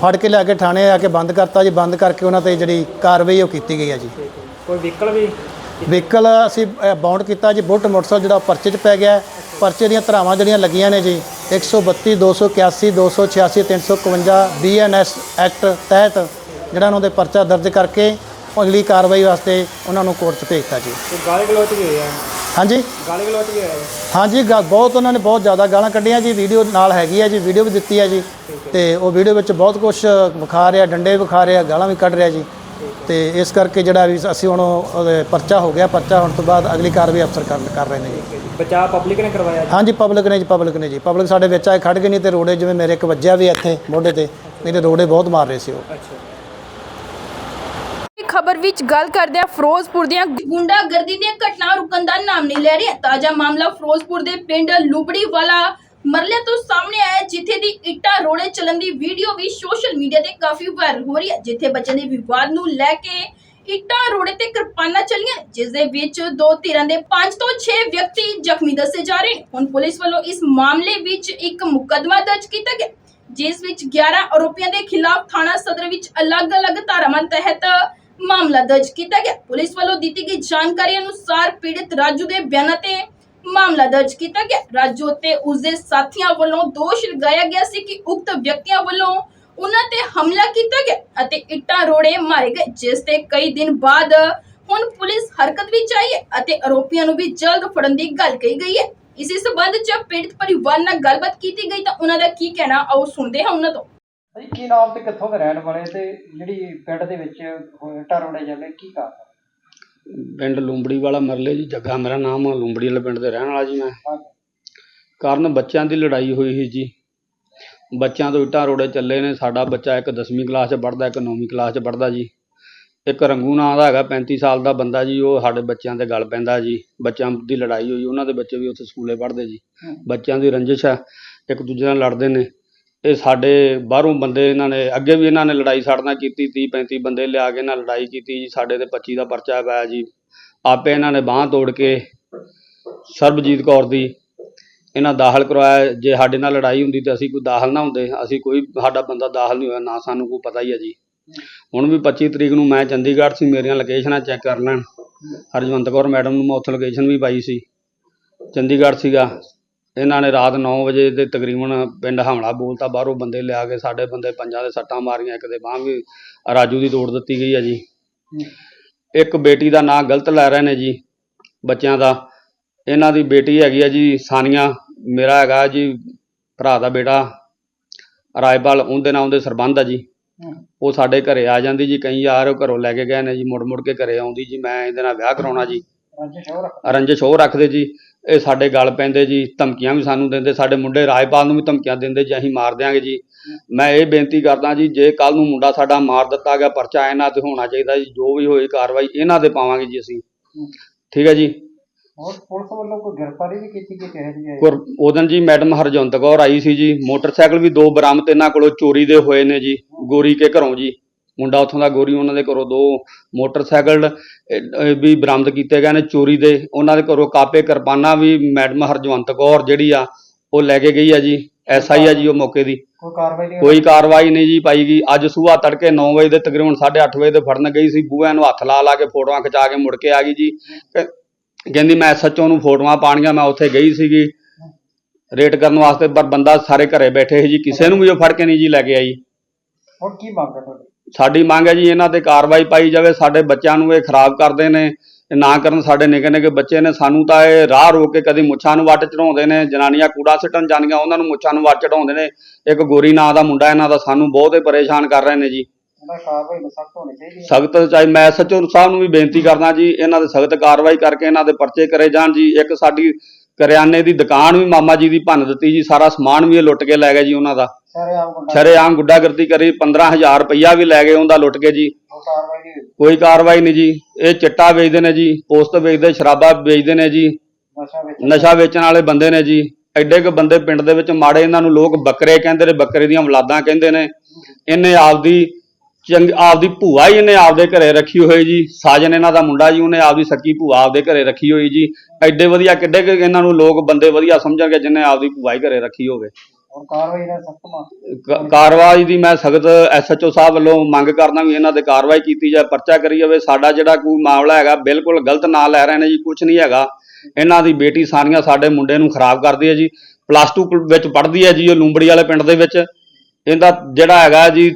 ਫੜ ਕੇ ਲਿਆ ਕੇ ਥਾਣੇ ਆ ਕੇ ਬੰਦ ਕਰਤਾ ਜੀ ਬੰਦ ਕਰਕੇ ਉਹਨਾਂ ਤੇ ਜਿਹੜੀ ਕਾਰਵਾਈ ਉਹ ਕੀਤੀ ਗਈ ਹੈ ਜੀ। ਕੋਈ ਵਹੀਕਲ ਵੀ ਵਹੀਕਲ ਅਸੀਂ ਬਾਉਂਡ ਕੀਤਾ ਜੀ ਬੁੱਟ ਮੋਟਰਸਾਈਕਲ ਜਿਹੜਾ ਪਰਚੇ 'ਚ ਪੈ ਗਿਆ। ਪਰਚੇ ਦੀਆਂ ਧਰਾਵਾਂ ਜਿਹੜੀਆਂ ਲੱਗੀਆਂ ਨੇ ਜੀ 132 281 286 351 ਬੀਐਨਐਸ ਐਕਟ ਤਹਿਤ ਜਿਹੜਾ ਉਹਨਾਂ ਦੇ ਪਰਚਾ ਦਰਜ ਕਰਕੇ ਅਗਲੀ ਕਾਰਵਾਈ ਵਾਸਤੇ ਉਹਨਾਂ ਨੂੰ ਕੋਰਟ 'ਚ ਭੇਜਤਾ ਜੀ। ਗਾਲੀ ਗਲੋਚ ਵੀ ਹੋਇਆ ਹਾਂਜੀ। ਗਾਲੀ ਗਲੋਚ ਵੀ ਹੋਇਆ। ਹਾਂਜੀ ਗਾ- ਬਹੁਤ ਉਹਨਾਂ ਨੇ ਬਹੁਤ ਜ਼ਿਆਦਾ ਗਾਲਾਂ ਕੱਢੀਆਂ ਜੀ ਵੀਡੀਓ ਨਾਲ ਹੈਗੀ ਹੈ ਜੀ ਵੀਡੀਓ ਵੀ ਦਿੱਤੀ ਹੈ ਜੀ। ਤੇ ਉਹ ਵੀਡੀਓ ਵਿੱਚ ਬਹੁਤ ਕੁਝ ਵਿਖਾ ਰਿਹਾ ਡੰਡੇ ਵਿਖਾ ਰਿਹਾ ਗਾਲਾਂ ਵੀ ਕੱਢ ਰਿਹਾ ਜੀ। ਤੇ ਇਸ ਕਰਕੇ ਜਿਹੜਾ ਵੀ ਅਸੀਂ ਹੁਣ ਉਹਦੇ ਪਰਚਾ ਹੋ ਗਿਆ ਪਰਚਾ ਹੋਣ ਤੋਂ ਬਾਅਦ ਅਗਲੀ ਕਾਰਵਾਈ ਅਫਸਰ ਕਰ ਕਰ ਰਹੇ ਨੇ ਜੀ। ਬਚਾਅ ਪਬਲਿਕ ਨੇ ਕਰਵਾਇਆ ਹਾਂਜੀ ਪਬਲਿਕ ਨੇ ਜੀ ਪਬਲਿਕ ਨੇ ਜੀ। ਪਬਲਿਕ ਸਾਡੇ ਵਿੱਚ ਆਏ ਖੜ ਗਏ ਨਹੀਂ ਤੇ ਰੋੜੇ ਜਿਵੇਂ ਮੇਰੇ ਇੱਕ ਵੱਜਿਆ ਵੀ ਇੱਥੇ ਮੋਢੇ ਤੇ ਨਹੀਂ ਤੇ ਰੋੜੇ ਬਹੁਤ ਮਾਰ ਰਹੇ ਸੀ ਉਹ। ਅੱਛਾ। ਖਬਰ ਵਿੱਚ ਗੱਲ ਕਰਦੇ ਹਾਂ ਫਿਰੋਜ਼ਪੁਰ ਦੀਆਂ ਗੁੰਡਾਗਰਦੀ ਦੀਆਂ ਘਟਨਾ ਰੁਕਣ ਦਾ ਨਾਮ ਨਹੀਂ ਲੈ ਰਹੀ। ਤਾਜ਼ਾ ਮਾਮਲਾ ਫਿਰੋਜ਼ਪੁਰ ਦੇ ਪਿੰਡ ਲੁਬੜੀ ਵਾਲਾ ਮਰਲੇ ਤੋਂ ਸਾਹਮਣੇ ਆਇਆ ਜਿੱਥੇ ਦੀ ਇੱਟਾਂ ਰੋੜੇ ਚੱਲਣ ਦੀ ਵੀਡੀਓ ਵੀ ਸੋਸ਼ਲ ਮੀਡੀਆ ਤੇ ਕਾਫੀ ਵਾਇਰਲ ਹੋ ਰਹੀ ਹੈ। ਜਿੱਥੇ ਬੱਚਿਆਂ ਦੇ ਵਿਵਾਦ ਨੂੰ ਲੈ ਕੇ ਇੱਟਾਂ ਰੋੜੇ ਤੇ ਕਿਰਪਾਨਾਂ ਚੱਲੀਆਂ। ਨੇ, ਜਿਸ ਦੇ ਵਿੱਚ ਦੋ ਧਿਰਾਂ ਦੇ 5 ਤੋਂ 6 ਵਿਅਕਤੀ ਜ਼ਖਮੀ ਦੱਸੇ ਜਾ ਰਹੇ ਨੇ। ਹੁਣ ਪੁਲਿਸ ਵੱਲੋਂ ਇਸ ਮਾਮਲੇ ਵਿੱਚ ਇੱਕ ਮੁਕੱਦਮਾ ਦਰਜ ਕੀਤਾ ਗਿਆ। ਜਿਸ ਵਿੱਚ 11 ਆਰੋਪੀਆਂ ਦੇ ਖਿਲਾਫ ਥਾਣਾ ਸਦਰ ਵਿੱਚ ਅਲੱਗ-ਅਲੱਗ ਧਾਰਾਵਾਂ ਤਹਿਤ ਮਾਮਲਾ ਦਰਜ ਕੀਤਾ ਗਿਆ। ਪੁਲਿਸ ਵੱਲੋਂ ਦਿੱਤੀ ਗਈ ਜਾਣਕਾਰੀ ਅਨੁਸਾਰ ਪੀੜਤ ਰਾਜੂ ਦੇ ਬਿਆਨਾਂ ਤੇ ਮਾਮਲਾ ਦਰਜ ਕੀਤਾ ਗਿਆ। ਰਾਜੂ ਤੇ ਉਸਦੇ ਸਾਥੀਆਂ ਵੱਲੋਂ ਦੋਸ਼ ਲਗਾਇਆ ਗਿਆ ਸੀ ਕਿ ਉਕਤ ਵਿਅਕਤੀਆਂ ਵੱਲੋਂ ਉਹਨਾਂ ਤੇ ਹਮਲਾ ਕੀਤਾ ਗਿਆ ਅਤੇ ਇੱਟਾਂ ਰੋੜੇ ਮਾਰੇ ਗਏ, ਜਿਸ ਤੇ ਕਈ ਦਿਨ ਬਾਅਦ ਹੁਣ ਪੁਲਿਸ ਹਰਕਤ ਵਿੱਚ ਆਈ ਹੈ ਅਤੇ ਆਰੋਪੀਆਂ ਨੂੰ ਵੀ ਜਲਦ ਫੜਨ ਦੀ ਗੱਲ ਕਹੀ ਗਈ ਹੈ। ਇਸੇ ਸਬੰਧ ਚ ਪੀੜਤ ਪਰਿਵਾਰ ਨਾਲ ਗੱਲਬਾਤ ਕੀਤੀ ਗਈ ਤਾਂ ਉਹਨਾਂ ਦਾ ਕੀ ਕਹਿਣਾ, ਆਓ ਸੁਣਦੇ ਹਾਂ ਉਹਨਾਂ ਤੋਂ। ਭਾਈ ਕੀ ਨਾਮ ਤੇ ਕਿੱਥੋਂ ਦੇ ਰਹਿਣ ਵਾਲੇ ਤੇ ਜਿਹੜੀ ਪਿੰਡ ਦੇ ਵਿੱਚ ਹੋਏ ਟਰੋੜੇ ਜਾਂਦੇ ਕੀ ਕਾਰਨ ਪਿੰਡ ਲੂੰਬੜੀ ਵਾਲਾ ਮਰਲੇ ਜੀ ਜੱਗਾ ਮੇਰਾ ਨਾਮ ਆ ਲੂੰਬੜੀ ਵਾਲੇ ਪਿੰਡ ਦੇ ਰਹਿਣ ਵਾਲਾ ਜੀ ਮੈਂ। ਕਾਰਨ ਬੱਚਿਆਂ ਦੀ ਲੜਾਈ ਹੋਈ ਸੀ ਜੀ। ਬੱਚਿਆਂ ਤੋਂ ਇੱਟਾਂ ਰੋੜੇ ਚੱਲੇ ਨੇ ਸਾਡਾ ਬੱਚਾ ਇੱਕ 10ਵੀਂ ਕਲਾਸ 'ਚ ਪੜ੍ਹਦਾ ਇੱਕ 9ਵੀਂ ਕਲਾਸ 'ਚ ਪੜ੍ਹਦਾ ਜੀ। ਇੱਕ ਰੰਗੂ ਨਾਂ ਦਾ ਹੈਗਾ 35 ਸਾਲ ਦਾ ਬੰਦਾ ਜੀ ਉਹ ਸਾਡੇ ਬੱਚਿਆਂ ਦੇ ਗਲ ਪੈਂਦਾ ਜੀ। ਬੱਚਿਆਂ ਦੀ ਲੜਾਈ ਹੋਈ ਉਹਨਾਂ ਦੇ ਬੱਚੇ ਵੀ ਉੱਥੇ ਸਕੂਲੇ ਪੜ੍ਹਦੇ ਜੀ। ਬੱਚਿਆਂ ਦੀ ਰੰਜਿਸ਼ ਹੈ ਇੱਕ ਦੂਜੇ ਨਾਲ ਲੜਦੇ ਨੇ। ਇਹ ਸਾਡੇ ਬਾਹਰੋਂ ਬੰਦੇ ਇਹਨਾਂ ਨੇ, ਅੱਗੇ ਵੀ ਇਹਨਾਂ ਨੇ ਲੜਾਈ ਸਾਡੇ ਨਾਲ ਕੀਤੀ 30 35 ਬੰਦੇ ਲਿਆ ਕੇ ਇਹਨਾਂ ਲੜਾਈ ਕੀਤੀ ਜੀ, ਸਾਡੇ ਤੇ 25 ਦਾ ਪਰਚਾ ਪਾਇਆ ਜੀ। ਆਪੇ ਇਹਨਾਂ ਨੇ ਬਾਂਹ ਤੋੜ ਕੇ ਸਰਬਜੀਤ ਕੌਰ ਦੀ ਇਹਨਾਂ ਦਾਖਲ ਕਰਵਾਇਆ। ਜੇ ਸਾਡੇ ਨਾਲ ਲੜਾਈ ਹੁੰਦੀ ਤੇ ਅਸੀਂ ਕੋਈ ਦਾਖਲ ਨਾ ਹੁੰਦੇ, ਅਸੀਂ ਕੋਈ ਸਾਡਾ ਬੰਦਾ ਦਾਖਲ ਨਹੀਂ ਹੋਇਆ, ਨਾ ਸਾਨੂੰ ਕੋਈ ਪਤਾ ਹੀ ਹੈ ਜੀ। ਹੁਣ ਵੀ 25 ਤਰੀਕ ਨੂੰ ਮੈਂ ਚੰਡੀਗੜ੍ਹ ਸੀ, ਮੇਰੀਆਂ ਲੋਕੇਸ਼ਨਾਂ ਚੈੱਕ ਕਰ ਲੈਣ ਹਰਜਵੰਤ ਕੌਰ ਮੈਡਮ ਨੂੰ ਮੈਂ ਉੱਥੇ ਲੋਕੇਸ਼ਨ ਵੀ ਪਾਈ ਸੀ। ਚੰਡੀਗੜ੍ਹ ਸੀਗਾ। ਇਹਨਾਂ ਨੇ ਰਾਤ 9 ਵਜੇ ਦੇ ਤਕਰੀਬਨ ਪਿੰਡ ਹਮਲਾ ਬੋਲਤਾ, ਬਾਹਰੋਂ ਬੰਦੇ ਲਿਆ ਕੇ ਸਾਡੇ ਬੰਦੇ ਪੰਜਾਂ ਦੇ ਸੱਟਾਂ ਮਾਰੀਆਂ, ਇੱਕ ਦੇ ਬਾਂਹ ਵੀ ਰਾਜੂ ਦੀ ਤੋੜ ਦਿੱਤੀ ਗਈ ਹੈ ਜੀ। ਇੱਕ ਬੇਟੀ ਦਾ ਨਾਂ ਗਲਤ ਲੈ ਰਹੇ ਨੇ ਜੀ, ਬੱਚਿਆਂ ਦਾ। ਇਹਨਾਂ ਦੀ ਬੇਟੀ ਹੈਗੀ ਆ ਜੀ ਸਾਨੀਆ, ਮੇਰਾ ਹੈਗਾ ਜੀ ਭਰਾ ਦਾ ਬੇਟਾ ਰਾਜਪਾਲ ਉਹਦੇ ਨਾਲ ਉਹਦੇ ਸਰਬੰਧ ਆ ਜੀ। ਉਹ ਸਾਡੇ ਘਰੇ ਆ ਜਾਂਦੀ ਜੀ, ਕਈ ਯਾਰ ਘਰੋਂ ਲੈ ਕੇ ਗਏ ਨੇ ਜੀ ਮੁੜ ਮੁੜ ਕੇ ਘਰੇ ਆਉਂਦੀ ਜੀ, ਮੈਂ ਇਹਦੇ ਨਾਲ ਵਿਆਹ ਕਰਾਉਣਾ ਜੀ। ਰੰਜਿਸ਼ ਉਹ ਰੱਖਦੇ ਜੀ। ਇਹ ਸਾਡੇ ਗਲ ਪੈਂਦੇ ਜੀ ਧਮਕੀਆਂ ਵੀ ਸਾਨੂੰ ਦਿੰਦੇ ਸਾਡੇ ਮੁੰਡੇ ਰਾਜਪਾਲ ਨੂੰ ਵੀ ਧਮਕੀਆਂ ਦਿੰਦੇ ਜੀ ਅਸੀਂ ਮਾਰ ਦਿਆਂਗੇ ਜੀ। ਮੈਂ ਇਹ ਬੇਨਤੀ ਕਰਦਾ ਜੀ ਜੇ ਕੱਲ ਨੂੰ ਮੁੰਡਾ ਸਾਡਾ ਮਾਰ ਦਿੱਤਾ ਗਿਆ ਪਰਚਾ ਇਹਨਾਂ ਤੇ ਹੋਣਾ ਚਾਹੀਦਾ ਜੀ ਜੋ ਵੀ ਹੋਏ ਕਾਰਵਾਈ ਇਹਨਾਂ ਤੇ ਪਾਵਾਂਗੇ ਜੀ ਅਸੀਂ। ਠੀਕ ਹੈ ਜੀ? ਹੋਰ ਪੁਲਿਸ ਵੱਲੋਂ ਕੋਈ ਗ੍ਰਿਫਤਾਰੀ ਵੀ ਕੀਤੀ ਗਈ ਗੁਰ ਉਦੋਂ ਜੀ ਮੈਡਮ ਹਰਜੰਤ ਕੌਰ ਆਈ ਸੀ ਜੀ ਮੋਟਰਸਾਈਕਲ ਵੀ ਦੋ ਬਰਾਮਦ ਇਹਨਾਂ ਕੋਲੋਂ ਚੋਰੀ ਦੇ ਹੋਏ ਨੇ ਜੀ ਗੋਰੀ ਕੇ ਘਰੋਂ ਜੀ। ਮੁੰਡਾ ਉੱਥੋਂ ਦਾ ਗੋਰੀ ਉਹਨਾਂ ਦੇ ਘਰੋਂ ਦੋ ਮੋਟਰਸਾਈਕਲ ਵੀ ਬਰਾਮਦ ਕੀਤੇ ਗਏ ਨੇ ਚੋਰੀ ਦੇ। ਉਹਨਾਂ ਦੇ ਘਰੋਂ ਕਾਪੇ ਕਿਰਪਾਨਾਂ ਵੀ ਮੈਡਮ ਹਰਜਵੰਤ ਕੌਰ ਜਿਹੜੀ ਆ ਉਹ ਲੈ ਕੇ ਗਈ ਆ ਜੀ ਐਸਆਈ ਆ ਜੀ ਉਹ ਮੌਕੇ ਦੀ। ਕੋਈ ਕਾਰਵਾਈ ਦੀ ਕੋਈ ਕਾਰਵਾਈ ਨਹੀਂ ਜੀ ਪਾਈ ਗਈ। ਅੱਜ ਸਵੇਰ ਤੜਕੇ 9 ਵਜੇ ਦੇ ਤਕਰੀਬਨ 8:30 ਵਜੇ ਤੇ ਫੜਨ ਗਈ ਸੀ। ਬੂਹਿਆਂ ਨੂੰ ਹੱਥ ਲਾ ਲਾ ਕੇ ਫੋਟੋਆਂ ਖਿਚਾ ਕੇ ਮੁੜ ਕੇ ਆ ਗਈ ਜੀ। ਕਹਿੰਦੀ ਮੈਂ ਐਸਐਚਓ ਨੂੰ ਫੋਟੋਆਂ ਪਾਣੀਆਂ ਮੈਂ ਉੱਥੇ ਗਈ ਸੀਗੀ। ਰੇਟ ਕਰਨ ਵਾਸਤੇ ਪਰ ਬੰਦਾ ਸਾਰੇ ਘਰੇ ਬੈਠੇ ਸੀ ਜੀ। ਕਿਸੇ ਨੂੰ ਵੀ ਉਹ ਫੜ ਕੇ ਨਹੀਂ ਜੀ ਲੈ ਕੇ ਆਈ। ਹੁਣ ਕੀ ਮੰਗ ਹੈ ਤੁਹਾਡੀ? ਸਾਡੀ ਮੰਗ ਹੈ ਜੀ ਇਹਨਾਂ ਤੇ ਕਾਰਵਾਈ ਪਾਈ ਜਾਵੇ ਸਾਡੇ ਬੱਚਿਆਂ ਨੂੰ ਇਹ ਖਰਾਬ ਕਰਦੇ ਨੇ ਨਾ ਕਰਨ ਸਾਡੇ ਨਿੱਕੇ ਨਿੱਕੇ ਬੱਚੇ ਨੇ। ਸਾਨੂੰ ਤਾਂ ਇਹ ਰਾਹ ਰੋਕ ਕੇ ਕਦੀ ਮੁੱਛਾਂ ਨੂੰ ਵੱਟ ਚੜਾਉਂਦੇ ਨੇ ਜਨਾਨੀਆਂ ਕੂੜਾ ਸਿੱਟਣ ਜਾਂਦੀਆਂ ਉਹਨਾਂ ਨੂੰ ਮੁੱਛਾਂ ਨੂੰ ਵੱਟ ਚੜਾਉਂਦੇ ਨੇ। ਇੱਕ ਗੋਰੀ ਨਾਂ ਦਾ ਮੁੰਡਾ ਇਹਨਾਂ ਦਾ ਸਾਨੂੰ ਬਹੁਤ ਹੀ ਪਰੇਸ਼ਾਨ ਕਰ ਰਹੇ ਨੇ ਜੀ। ਸਖਤ ਚਾਹੇ ਮੈਂ ਸੱਚੋ ਸਾਹਿਬ ਨੂੰ ਵੀ ਬੇਨਤੀ ਕਰਦਾ ਜੀ ਇਹਨਾਂ ਦੇ ਸਖਤ ਕਾਰਵਾਈ ਕਰਕੇ ਇਹਨਾਂ ਦੇ ਪਰਚੇ ਕਰੇ ਜਾਣ ਜੀ। ਇੱਕ ਸਾਡੀ ਕਰਿਆਨੇ ਦੀ ਦੁਕਾਨ ਵੀ ਮਾਮਾ ਜੀ ਦੀ ਭੰਨ ਦਿੱਤੀ ਜੀ ਸਾਰਾ ਸਮਾਨ ਵੀ ਇਹ ਲੁੱਟ ਕੇ ਲੈ ਗਏ ਜੀ ਉਹਨਾਂ ਦਾ। ਸਾਰੇ ਆਮ ਗੁੰਡਾ ਸ਼ਰੇਆਮ ਗੁੱਡਾਗਰਦੀ ਕਰੀ 15000 ਰੁਪਈਆ ਵੀ ਲੈ ਗਏ ਉਹਦਾ ਲੁੱਟ ਕੇ ਜੀ। ਕੋਈ ਕਾਰਵਾਈ ਨਹੀਂ ਜੀ ਇਹ ਚਿੱਟਾ ਵੇਚਦੇ ਨੇ ਜੀ ਪੋਸਤ ਵੇਚਦੇ ਸ਼ਰਾਬਾਂ ਵੇਚਦੇ ਨੇ ਜੀ। ਨਸ਼ਾ ਵੇਚਣ ਵਾਲੇ ਬੰਦੇ ਨੇ ਜੀ। ਐਡੇ ਕੁ ਬੰਦੇ ਪਿੰਡ ਦੇ ਵਿੱਚ ਮਾੜੇ ਇਹਨਾਂ ਨੂੰ ਲੋਕ ਬੱਕਰੇ ਕਹਿੰਦੇ ਨੇ ਬੱਕਰੇ ਦੀਆਂ ਔਲਾਦਾਂ ਕਹਿੰਦੇ ਨੇ। ਇਹਨੇ ਆਪਦੀ ਚੰਗ ਆਪਦੀ ਭੂਆ ਹੀ ਇਹਨੇ ਆਪਦੇ ਘਰੇ ਰੱਖੀ ਹੋਈ ਜੀ। ਸਾਜਨ ਇਹਨਾਂ ਦਾ ਮੁੰਡਾ ਜੀ ਉਹਨੇ ਆਪਦੀ ਸੱਕੀ ਭੂਆ ਆਪਦੇ ਘਰੇ ਰੱਖੀ ਹੋਈ ਜੀ। ਐਡੇ ਵਧੀਆ ਕਿੱਡੇ ਕੁ ਇਹਨਾਂ ਨੂੰ ਲੋਕ ਬੰਦੇ ਵਧੀਆ ਸਮਝਣਗੇ ਜਿੰਨੇ ਆਪਦੀ ਭੂਆ ਹੀ ਘਰੇ ਰੱਖੀ ਹੋਵੇ। ਹੁਣ ਕਾਰਵਾਈ ਦਾ ਸਖਤ ਕਾਰਵਾਈ ਦੀ ਮੈਂ ਸਖਤ ਐਸਐਚਓ ਸਾਹਿਬ ਵੱਲੋਂ ਮੰਗ ਕਰਦਾ ਵੀ ਇਹਨਾਂ ਤੇ ਕਾਰਵਾਈ ਕੀਤੀ ਜਾਏ ਪਰਚਾ ਕਰੀ ਜਾਵੇ। ਸਾਡਾ ਜਿਹੜਾ ਕੋਈ ਮਾਮਲਾ ਹੈਗਾ ਬਿਲਕੁਲ ਗਲਤ ਨਾਂ ਲੈ ਰਹੇ ਨੇ ਜੀ ਕੁਝ ਨਹੀਂ ਹੈਗਾ। ਇਹਨਾਂ ਦੀ ਬੇਟੀ ਸਾਨੀਆਂ ਸਾਡੇ ਮੁੰਡੇ ਨੂੰ ਖਰਾਬ ਕਰਦੀ ਹੈ ਜੀ। ਪਲੱਸ 2 ਵਿੱਚ ਪੜ੍ਹਦੀ ਹੈ ਜੀ ਉਹ ਲੂੰਬੜੀ ਵਾਲੇ ਪਿੰਡ ਦੇ ਵਿੱਚ। ਇਹਦਾ ਜਿਹੜਾ ਹੈਗਾ ਜੀ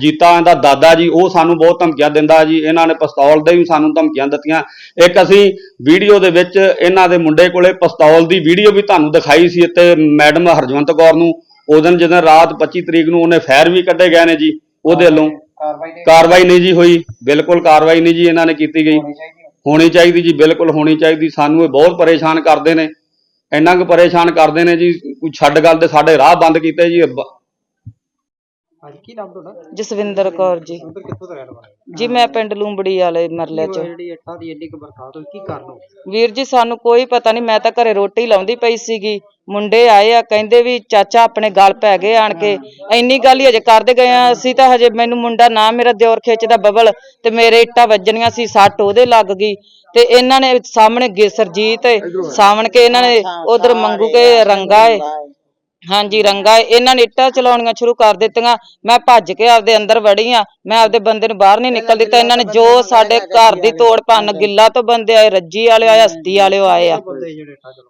ਜੀਤਾ ਇਹਦਾ ਦਾਦਾ ਜੀ ਉਹ ਸਾਨੂੰ ਬਹੁਤ ਧਮਕੀਆਂ ਦਿੰਦਾ ਜੀ। ਇਹਨਾਂ ਨੇ ਪਿਸਤੌਲ ਦੇ ਵੀ ਸਾਨੂੰ ਧਮਕੀਆਂ ਦਿੱਤੀਆਂ। ਇੱਕ ਅਸੀਂ ਵੀਡੀਓ ਦੇ ਵਿੱਚ ਇਹਨਾਂ ਦੇ ਮੁੰਡੇ ਕੋਲੇ ਪਿਸਤੌਲ ਦੀ ਵੀਡੀਓ ਵੀ ਤੁਹਾਨੂੰ ਦਿਖਾਈ ਸੀ ਤੇ ਮੈਡਮ ਹਰਜਵੰਤ ਕੌਰ ਨੂੰ। ਉਦੋਂ ਜਦੋਂ ਰਾਤ 25 ਤਰੀਕ ਨੂੰ ਉਹਨੇ ਫਾਇਰ ਵੀ ਕੱਢੇ ਗਏ ਨੇ ਜੀ ਉਹਦੇ ਵੱਲੋਂ। ਕਾਰਵਾਈ ਨਹੀਂ ਜੀ ਹੋਈ। ਬਿਲਕੁਲ ਕਾਰਵਾਈ ਨਹੀਂ ਜੀ ਇਹਨਾਂ ਨੇ ਕੀਤੀ ਗਈ। ਹੋਣੀ ਚਾਹੀਦੀ ਜੀ ਬਿਲਕੁਲ ਹੋਣੀ ਚਾਹੀਦੀ। ਸਾਨੂੰ ਇਹ ਬਹੁਤ ਪਰੇਸ਼ਾਨ ਕਰਦੇ ਨੇ। ਇੰਨਾ ਕੁ ਪਰੇਸ਼ਾਨ ਕਰਦੇ ਨੇ ਜੀ ਕੋਈ ਛੱਡ ਗੱਲ ਤੇ ਸਾਡੇ ਰਾਹ ਬੰਦ ਕੀਤੇ ਜੀ। ਬ- ਅੱਜ ਕੀ ਨਾਮ ਤੁਹਾਡਾ? ਜਸਵਿੰਦਰ ਕੌਰ ਜੀ। ਅੰਦਰ ਕਿੱਥੋਂ ਦਾ ਰਹਿਣ ਵਾਲੇ ਜੀ ਮੈਂ ਪਿੰਡ ਲੂੰਬੜੀ ਵਾਲੇ ਮਰਲੇ ਚ। ਜਿਹੜੀ ਇੱਟਾਂ ਦੀ ਇੰਨੀ ਕੁ ਬਰਸਾਤ ਹੋਈ? ਕੀ ਕਾਰਨ ਹੋ ਵੀਰ ਜੀ ਸਾਨੂੰ ਕੋਈ ਪਤਾ ਨਹੀਂ। ਮੈਂ ਤਾਂ ਘਰੇ ਰੋਟੀ ਲਾਉਂਦੀ ਪਈ ਸੀਗੀ। ਮੁੰਡੇ ਆਏ ਆ ਕਹਿੰਦੇ ਵੀ ਚਾਚਾ ਆਪਣੇ ਗਲ ਪੈ ਗਏ ਆਣ ਕੇ। ਇੰਨੀ ਗੱਲ ਹੀ ਅਜੇ ਕਰਦੇ ਗਏ ਆ ਅਸੀਂ ਤਾਂ ਹਜੇ ਮੈਨੂੰ ਮੁੰਡਾ ਨਾ ਮੇਰਾ ਦਿਓਰ ਖਿੱਚਦਾ ਬਬਲ ਤੇ ਮੇਰੇ ਇੱਟਾਂ ਵੱਜਣੀਆਂ ਸੀ ਸੱਟ ਉਹਦੇ ਲੱਗ ਗਈ। ਤੇ ਇਹਨਾਂ ਨੇ ਸਾਹਮਣੇ ਗੇ ਸਰਜੀਤ ਸਾਵਣ ਕੇ ਇਹਨਾਂ ਨੇ ਉਧਰ ਮੰਗੂ ਕੇ ਰੰਗਾ ਏ। ਹਾਂਜੀ ਰੰਗਾ ਇਹਨਾਂ ਨੇ ਇੱਟਾਂ ਚਲਾਉਣੀਆਂ ਸ਼ੁਰੂ ਕਰ ਦਿੱਤੀਆਂ। ਮੈਂ ਭੱਜ ਕੇ ਆਪਦੇ ਅੰਦਰ ਵੜੀ ਆ। ਮੈਂ ਆਪਦੇ ਬੰਦੇ ਨੂੰ ਬਾਹਰ ਨਹੀਂ ਨਿਕਲ ਦਿੱਤਾ। ਇਹਨਾਂ ਨੇ ਜੋ ਸਾਡੇ ਘਰ ਦੀ ਤੋੜ ਭੰਨ ਗਿੱਲਾ ਤੋਂ ਬੰਦੇ ਆਏ ਰੱਜੀ ਵਾਲੇ ਆਏ ਹਸਤੀ ਵਾਲੇ ਆਏ ਆ।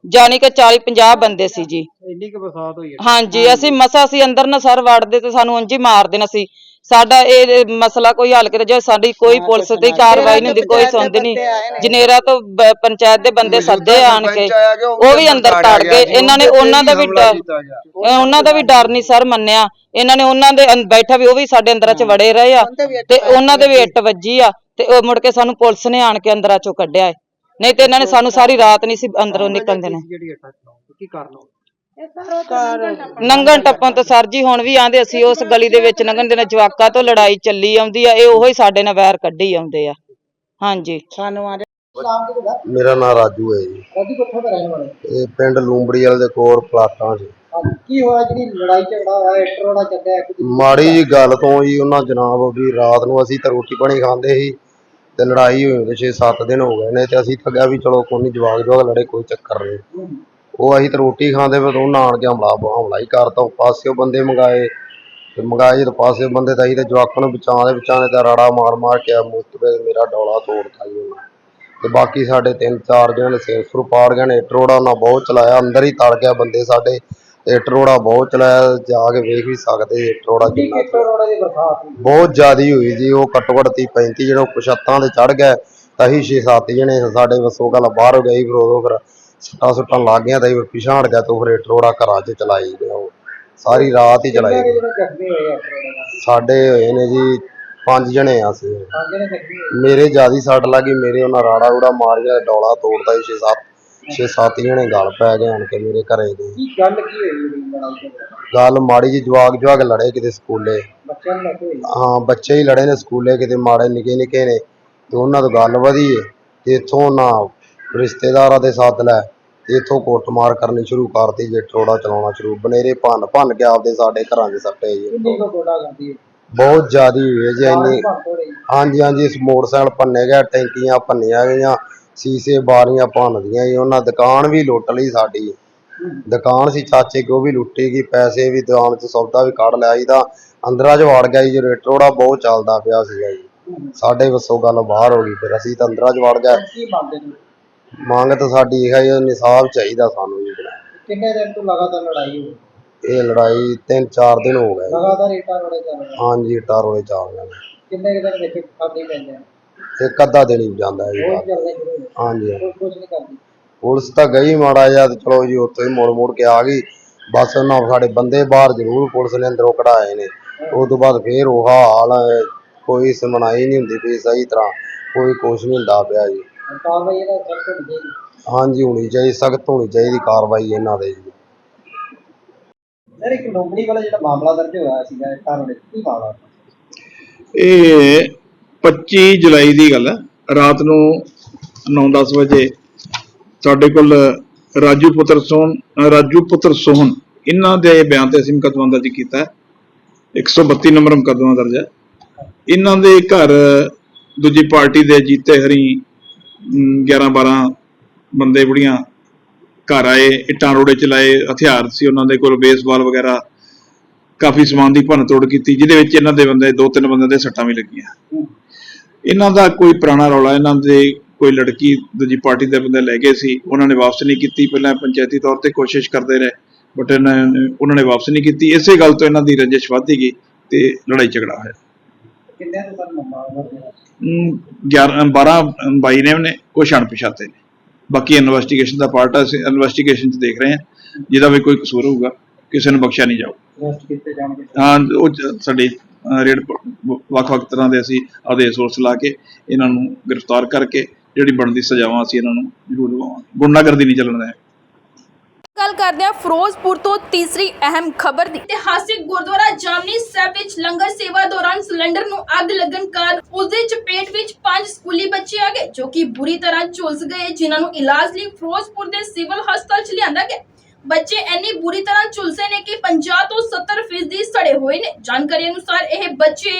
ਜਾਣੀ ਕਿ 40 50 ਬੰਦੇ ਸੀ ਜੀ। ਇੰਨੀ ਕੁ ਬਰਸਾਤ ਹੋਈ ਹਾਂਜੀ। ਅਸੀਂ ਮਸਾ ਅਸੀਂ ਅੰਦਰ ਨਾ ਸਰ ਵੜਦੇ ਤੇ ਸਾਨੂੰ ਉਂਝ ਹੀ ਮਾਰ ਦੇਣਾ ਸੀ। ਸਾਡਾ ਇਹ ਮਸਲਾ ਕੋਈ ਹੱਲ ਕਰੇ ਜੇ ਸਾਡੀ ਕੋਈ ਪੁਲਿਸ ਦੀ ਕਾਰਵਾਈ ਨਹੀਂ ਹੁੰਦੀ ਕੋਈ ਸੁਣਦੀ ਨਹੀਂ। ਜਨੇਰਾ ਤੋਂ ਪੰਚਾਇਤ ਦੇ ਬੰਦੇ ਸੱਦੇ ਆਣ ਕੇ ਉਹ ਵੀ ਅੰਦਰ ਤੜ ਗਏ। ਇਹਨਾਂ ਨੇ ਉਹਨਾਂ ਦਾ ਵੀ ਡਰ ਇਹ ਉਹਨਾਂ ਦਾ ਵੀ ਡਰ ਨਹੀਂ ਸਰ ਮੰਨਿਆ। ਇਹਨਾਂ ਨੇ ਉਹਨਾਂ ਦੇ ਬੈਠਾ ਵੀ ਉਹ ਵੀ ਸਾਡੇ ਅੰਦਰਾਂ ਚ ਵੜੇ ਰਹੇ ਆ ਤੇ ਉਹਨਾਂ ਦੇ ਵੀ ਇੱਟ ਵੱਜੀ ਆ ਤੇ ਉਹ ਮੁੜ ਕੇ ਸਾਨੂੰ ਪੁਲਿਸ ਨੇ ਆਣ ਕੇ ਅੰਦਰਾਂ ਚੋਂ ਕੱਢਿਆ ਨਹੀਂ ਤੇ ਇਹਨਾਂ ਨੇ ਸਾਨੂੰ ਸਾਰੀ ਰਾਤ ਨਹੀਂ ਸੀ ਅੰਦਰੋਂ ਨਿਕਲਣ ਦੇਣਾ। ਨੰਗਣ ਟੱਪਣ ਤੋਂ ਸਰ ਜੀ ਹੁਣ ਵੀ ਆਂਦੇ ਅਸੀਂ ਉਸ ਗਲੀ ਦੇ ਵਿੱਚ ਲੰਘਣ ਦੇ ਨਾਲ ਜਵਾਕਾਂ ਤੋਂ ਲੜਾਈ ਚੱਲੀ ਆਉਂਦੀ ਆ ਇਹ ਉਹੀ ਸਾਡੇ ਨਾਲ ਵੈਰ ਕੱਢੀ ਆਉਂਦੇ ਆ। ਹਾਂਜੀ। ਮੇਰਾ ਨਾਮ ਰਾਜੂ ਹੈ ਜੀ। ਰਾਜੀ ਕਿੱਥੋਂ ਦਾ ਰਹਿਣ ਵਾਲੇ? ਇਹ ਪਿੰਡ ਲੂੰਬੜੀ ਵਾਲੇ ਦੇ ਕੋਲ ਪਲਾਟਾਂ 'ਚ। ਕੀ ਹੋਇਆ ਜਿਹੜੀ ਲੜਾਈ ਝਗੜਾ ਹੋਇਆ ਇੱਟ ਰੋੜਾ ਚੱਲਿਆ ਮਾੜੀ ਜੀ ਗੱਲ ਤੋਂ ਜੀ ਉਹਨਾਂ ਜਨਾਬ ਵੀ ਰਾਤ ਨੂੰ ਅਸੀਂ ਤਾਂ ਰੋਟੀ ਪਾਣੀ ਖਾਂਦੇ ਸੀ ਤੇ ਲੜਾਈ ਹੋਈ ਤੇ 6-7 ਦਿਨ ਹੋ ਗਏ ਨੇ ਤੇ ਅਸੀਂ ਤਾਂ ਕਿਹਾ ਵੀ ਚਲੋ ਕੋਈ ਨਹੀਂ ਜਵਾਗ ਜਵਾਗ ਲੜੇ ਕੋਈ ਚੱਕਰ ਨਹੀਂ ਉਹ ਅਸੀਂ ਤਾਂ ਰੋਟੀ ਖਾਂਦੇ ਫਿਰ ਉਹਨਾਂ ਆਣ ਕੇ ਹਮਲਾ ਹਮਲਾ ਹੀ ਕਰਤਾ ਉਹ ਪਾਸਿਓ ਬੰਦੇ ਮੰਗਾਏ। ਤੇ ਮੰਗਾਏ ਜਦੋਂ ਪਾਸਿਓ ਬੰਦੇ ਤਾਂ ਅਸੀਂ ਤੇ ਜਵਾਕਾਂ ਨੂੰ ਬਚਾਉਣ ਦੇ ਬਚਾਉਣੇ ਤਾਂ ਰਾੜਾ ਮਾਰ ਮਾਰ ਕੇ ਮੁਸਤਬੇ ਮੇਰਾ ਡੋਲਾ ਤੋੜਤਾ ਜੀ ਉਹਨਾਂ ਤੇ ਬਾਕੀ ਸਾਡੇ ਤਿੰਨ ਚਾਰ ਜਣੇ ਸਿਰ ਸੁਰ ਪਾੜ ਗਏ ਨੇ ਟਰੋੜਾ ਉਹਨਾਂ ਬਹੁਤ ਚਲਾਇਆ ਅੰਦਰ ਹੀ ਤੜ ਗਿਆ ਬੰਦੇ ਸਾਡੇ। ਤੇ ਟਰੋੜਾ ਬਹੁਤ ਚਲਾਇਆ ਜਾ ਕੇ ਵੇਖ ਵੀ ਸਕਦੇ ਟਰੋੜਾ ਕਿੰਨਾ ਬਹੁਤ ਜ਼ਿਆਦੀ ਹੋਈ ਜੀ ਉਹ ਘੱਟੋ ਘੱਟ 30 35 ਜਿਹੜੇ ਕੁਛੱਤਾਂ ਤੇ ਚੜ ਗਏ। ਤਾਂ ਅਸੀਂ 6-7 ਜਣੇ ਸਾਡੇ ਵਸੋਂ ਗੱਲ ਬਾਹਰ ਹੋ ਗਈ ਫਿਰ ਉਦੋਂ ਫਿਰ ਸੱਟਾਂ ਸੁੱਟਾਂ ਲੱਗ ਗਈਆਂ ਤਾਂ ਅਸੀਂ ਫਿਰ ਪਿਛਾਂ ਹਟ ਗਿਆ ਤੋਂ ਫਿਰ ਟਰੋੜਾ ਘਰਾਂ 'ਚ ਚਲਾਈ ਗਿਆ ਉਹ। ਸਾਰੀ ਰਾਤ ਹੀ ਚਲਾਈ ਗਏ। ਸਾਡੇ ਹੋਏ ਨੇ ਜੀ ਪੰਜ ਜਣੇ ਆ ਸੀ ਪੰਜ ਜਣੇ ਜ਼ਖਮੀ ਹੋਏ। ਮੇਰੇ ਜਿਆਦੀ ਸੱਟ ਲੱਗੀ ਮੇਰੇ ਉਹਨਾਂ ਰਾੜਾ ਰੂੜਾ ਮਾਰ ਗਿਆ ਡੋਲਾ ਤੋੜਦਾ ਸੀ 6-7 6-7 ਜਣੇ ਗਲ ਪੈ ਗਏ ਆਣ ਕੇ ਮੇਰੇ ਘਰੇ ਦੇ। ਕੀ ਗੱਲ ਕੀ ਹੋਈ ਲੜਾਈ ਗੱਲ ਮਾੜੀ ਜੀ ਜਵਾਗ ਜਵਾਗ ਲੜੇ ਕਿਤੇ ਸਕੂਲੇ। ਬੱਚਿਆਂ ਨੂੰ ਲੈ ਕੇ ਹੋਈ ਹਾਂ ਬੱਚੇ ਹੀ ਲੜੇ ਨੇ ਸਕੂਲੇ ਕਿਤੇ ਮਾੜੇ ਨਿੱਕੇ ਨਿੱਕੇ ਨੇ। ਤੇ ਉਹਨਾਂ ਤੋਂ ਗੱਲ ਵਧੀ ਏ। ਤੇ ਇੱਥੋਂ ਨਾ ਰਿਸ਼ਤੇਦਾਰਾਂ ਦੇ ਸੱਦ ਲੈ। ਇੱਥੋਂ ਕੁੱਟਮਾਰ ਕਰਨੀ ਸ਼ੁਰੂ ਕਰਤੀ ਜੇ ਟਰੋੜਾ ਚਲਾਉਣਾ ਸ਼ੁਰੂ। ਬਨੇਰੇ ਭੰਨ ਭੰਨ ਕੇ ਆਪਦੇ ਸਾਡੇ ਘਰਾਂ ਦੇ ਸੱਟੇ ਜੀ। ਕਿੰਨੀ ਕੁ ਕਰਦੀ ਹੈ ਬਹੁਤ ਜ਼ਿਆਦੀ ਹੋਈ ਹੈ ਜੀ ਇੰਨੀ। ਹਾਂਜੀ ਹਾਂਜੀ ਇਸ ਮੋਟਰਸਾਈਕਲ ਭੰਨੇ ਗਏ ਟੈਂਕੀਆਂ ਭੰਨੀਆਂ ਗਈਆਂ ਸੀਸੇ ਬਾਰੀਆਂ ਭੰਨਦੀਆਂ ਜੀ। ਉਹਨਾਂ ਦੁਕਾਨ ਵੀ ਲੁੱਟ ਲਈ ਸਾਡੀ। ਦੁਕਾਨ ਸੀ ਚਾਚੇ ਕੋ ਵੀ ਲੁੱਟੀ ਗਈ ਪੈਸੇ ਵੀ ਦੁਕਾਨ ਤੋਂ ਸੌਦਾ ਵੀ ਕੱਢ ਲਿਆ ਜੀ ਤਾਂ ਅੰਦਰਾਂ 'ਚ ਵੜ ਗਿਆ ਜੀ ਜੋ ਰੇਟਰੋੜਾ ਬਹੁਤ ਚੱਲਦਾ ਪਿਆ ਸੀਗਾ ਜੀ। ਸਾਡੇ ਵੱਸੋਂ ਗੱਲ ਬਾਹਰ ਹੋ ਗਈ ਫਿਰ ਅਸੀਂ ਤਾਂ ਅੰਦਰਾਂ 'ਚ ਵੜ ਗਏ। ਮੰਗ ਤਾਂ ਸਾਡੀ ਇਹ ਹੈ ਨਿਸਾਬ ਚਾਹੀਦਾ ਸਾਨੂੰ ਜੀ ਕਿੰਨੇ ਦਿਨ ਤੋਂ ਲਗਾਤਾਰ ਲੜਾਈ ਹੋਈ ਇਹ ਲੜਾਈ ਤਿੰਨ ਚਾਰ ਦਿਨ ਹੋ ਗਏ। ਲਗਾਤਾਰ ਇੱਟਾਂ ਰੋੜੇ ਚੱਲ ਰਹੇ ਹਾਂਜੀ ਟਾਰੋਲੇ ਚਾਰ ਗਏ ਕਿੰਨੇ ਕੁ ਦਿਨ ਵਿੱਚ ਖਾਦੇ ਪੈਂਦੇ ਆ? ਇੱਕ ਅੱਧਾ ਦਿਨ ਹੀ ਜਾਂਦਾ ਹੈ ਜੀ ਹਾਂਜੀ ਕੁਝ ਨਹੀਂ ਕਰਦੀ। ਪੁਲਿਸ ਤਾਂ ਗਈ ਮਾੜਾ ਜਿਹਾ ਤੇ ਚਲੋ ਜੀ ਉੱਥੇ ਹੀ ਮੁੜ ਮੁੜ ਕੇ ਆ ਗਈ। ਬਸ ਉਹਨਾਂ ਸਾਡੇ ਬੰਦੇ ਬਾਹਰ ਜ਼ਰੂਰ ਪੁਲਿਸ ਨੇ ਅੰਦਰੋਂ ਕਢਾਏ ਨੇ। ਉਸ ਤੋਂ ਬਾਅਦ ਫੇਰ ਉਹ ਹਾਲ ਹੈ, ਕੋਈ ਸੁਣਾਈ ਨਹੀਂ ਹੁੰਦੀ ਪਈ ਸਹੀ ਤਰ੍ਹਾਂ। ਕੋਈ ਕੁਛ ਨਹੀਂ ਹੁੰਦਾ ਪਿਆ ਜੀ। ਕਾਰਵਾਈ ਇਹਦਾ ਸਖਤ ਹੋਣੀ ਚਾਹੀਦੀ। ਹਾਂਜੀ ਹੋਣੀ ਚਾਹੀਦੀ ਸਖਤ ਹੋਣੀ ਚਾਹੀਦੀ ਕਾਰਵਾਈ ਇਹਨਾਂ ਦੇ ਜੀ। ਸਰ ਇੱਕ ਲੋਕੜੀ ਵਾਲਾ ਜਿਹੜਾ ਮਾਮਲਾ ਦਰਜ ਹੋਇਆ ਸੀਗਾ ਇੱਟਾਂ ਰੋੜੇ ਕੀ ਮਾਮਲਾ? ਇਹ 25 ਜੁਲਾਈ ਦੀ ਗੱਲ ਹੈ। ਰਾਤ ਨੂੰ 9-10 ਵਜੇ ਸਾਡੇ ਕੋਲ ਰਾਜੂ ਪੁੱਤਰ ਸੋਹਨ ਅ, ਰਾਜੂ ਪੁੱਤਰ ਸੋਹਨ ਇਹਨਾਂ ਦੇ ਬਿਆਨ ਤੇ ਅਸੀਂ ਮੁਕੱਦਮਾ ਦਰਜ ਕੀਤਾ ਹੈ। 132 ਨੰਬਰ ਮੁਕੱਦਮਾ ਦਰਜ ਹੈ। ਇਹਨਾਂ ਦੇ ਘਰ ਦੂਜੀ ਪਾਰਟੀ ਦੇ ਜੀਤੇ ਹਰੀ 11 12 ਬੰਦੇ ਬੁੜੀਆਂ ਘਰ ਆਏ, ਇੱਟਾਂ ਰੋੜੇ ਚਲਾਏ ਹਥਿਆਰ ਸੀ ਉਹਨਾਂ ਦੇ ਕੋਲ ਬੇਸਬਾਲ ਵਗੈਰਾ, ਕਾਫੀ ਸਮਾਨ ਦੀ ਭੰਨ ਤੋੜ ਕੀਤੀ, ਜਿਹਦੇ ਵਿੱਚ ਇਹਨਾਂ ਦੇ ਬੰਦੇ, ਦੋ ਤਿੰਨ ਬੰਦਿਆਂ ਦੇ ਸੱਟਾਂ ਵੀ ਲੱਗੀਆਂ। ਇਹਨਾਂ ਦਾ ਕੋਈ ਪੁਰਾਣਾ ਰੌਲਾ, ਇਹਨਾਂ ਦੇ ਕੋਈ ਲੜਕੀ ਦੂਜੀ ਪਾਰਟੀ ਦੇ ਬੰਦੇ ਲੈ ਗਏ ਸੀ, ਉਹਨਾਂ ਨੇ ਵਾਪਸ ਨਹੀਂ ਕੀਤੀ, ਪਹਿਲਾਂ ਪੰਚਾਇਤੀ ਤੌਰ ਤੇ ਕੋਸ਼ਿਸ਼ ਕਰਦੇ ਰਹੇ ਬਟ ਉਹਨਾਂ ਨੇ ਵਾਪਸ ਨਹੀਂ ਕੀਤੀ। ਇਸੇ ਗੱਲ ਤੋਂ ਇਹਨਾਂ ਦੀ ਰੰਜਿਸ਼ ਵੱਧਦੀ ਗਈ ਤੇ ਲੜਾਈ ਝਗੜਾ ਹੋਇਆ। ਕਿੰਨੇ ਤੋਂ ਸਰ ਮਾਮਲਾ ਦਰਜ ਹੋਇਆ ਅਮ 11 12 22 ਨੇ ਉਹਨੇ ਕੁਛ ਅਣਪਛਾਤੇ ਨੇ। ਬਾਕੀ ਇਨਵੈਸਟੀਗੇਸ਼ਨ ਦਾ ਪਾਰਟ ਹੈ ਅਸੀਂ ਇਨਵੈਸਟੀਗੇਸ਼ਨ 'ਚ ਦੇਖ ਰਹੇ ਹਾਂ। ਜਿਹਦਾ ਵੀ ਕੋਈ ਕਸੂਰ ਹੋਊਗਾ ਕਿਸੇ ਨੂੰ ਬਖਸ਼ਿਆ ਨਹੀਂ ਜਾਊ। ਅਰੈਸਟ ਕੀਤੇ ਜਾਣਗੇ ਹਾਂ ਉਹ 'ਚ ਸਾਡੇ ਰੇਡ ਵੱਖ-ਵੱਖ ਤਰ੍ਹਾਂ ਦੇ ਅਸੀਂ ਆਪਦੇ ਸੋਰਸ ਲਾ ਕੇ ਇਹਨਾਂ ਨੂੰ ਗ੍ਰਿਫਤਾਰ ਕਰਕੇ ਜਿਹੜੀ ਬਣਦੀ ਸਜ਼ਾਵਾਂ ਅਸੀਂ ਇਹਨਾਂ ਨੂੰ ਜ਼ਰੂਰ ਦਿਵਾਵਾਂਗੇ। ਗੁੰਡਾਗਰਦੀ ਨਹੀਂ ਚੱਲਣ ਦੇਵਾਂਗੇ ਗੱਲ ਕਰਦੇ ਹਾਂ ਫਿਰੋਜ਼ਪੁਰ ਤੋਂ ਤੀਸਰੀ ਅਹਿਮ ਖਬਰ ਦੀ। ਇਤਿਹਾਸਿਕ ਗੁਰਦੁਆਰਾ ਜਾਮਨੀ ਸਾਹਿਬ ਵਿੱਚ ਲੰਗਰ ਸੇਵਾ ਦੌਰਾਨ ਸਿਲੰਡਰ ਨੂੰ ਅੱਗ ਲੱਗਣ ਕਾਰਨ ਉਸ ਦੇ ਚਪੇਟ ਵਿੱਚ ਪੰਜ ਸਕੂਲੀ ਬੱਚੇ ਆ ਗਏ, ਜੋ ਕਿ ਬੁਰੀ ਤਰ੍ਹਾਂ ਝੁਲਸ ਗਏ, ਜਿਨ੍ਹਾਂ ਨੂੰ ਇਲਾਜ ਲਈ ਫਿਰੋਜ਼ਪੁਰ ਦੇ ਸਿਵਲ ਹਸਪਤਾਲ 'ਚ ਲਿਆਂਦਾ ਗਿਆ। ਬੱਚੇ ਇੰਨੀ ਬੁਰੀ ਤਰ੍ਹਾਂ ਝੁਲਸੇ ਨੇ ਕਿ 50 ਤੋਂ 70 ਫੀਸਦੀ ਸੜੇ ਹੋਏ ਨੇ। ਜਾਣਕਾਰੀ ਅਨੁਸਾਰ ਇਹ ਬੱਚੇ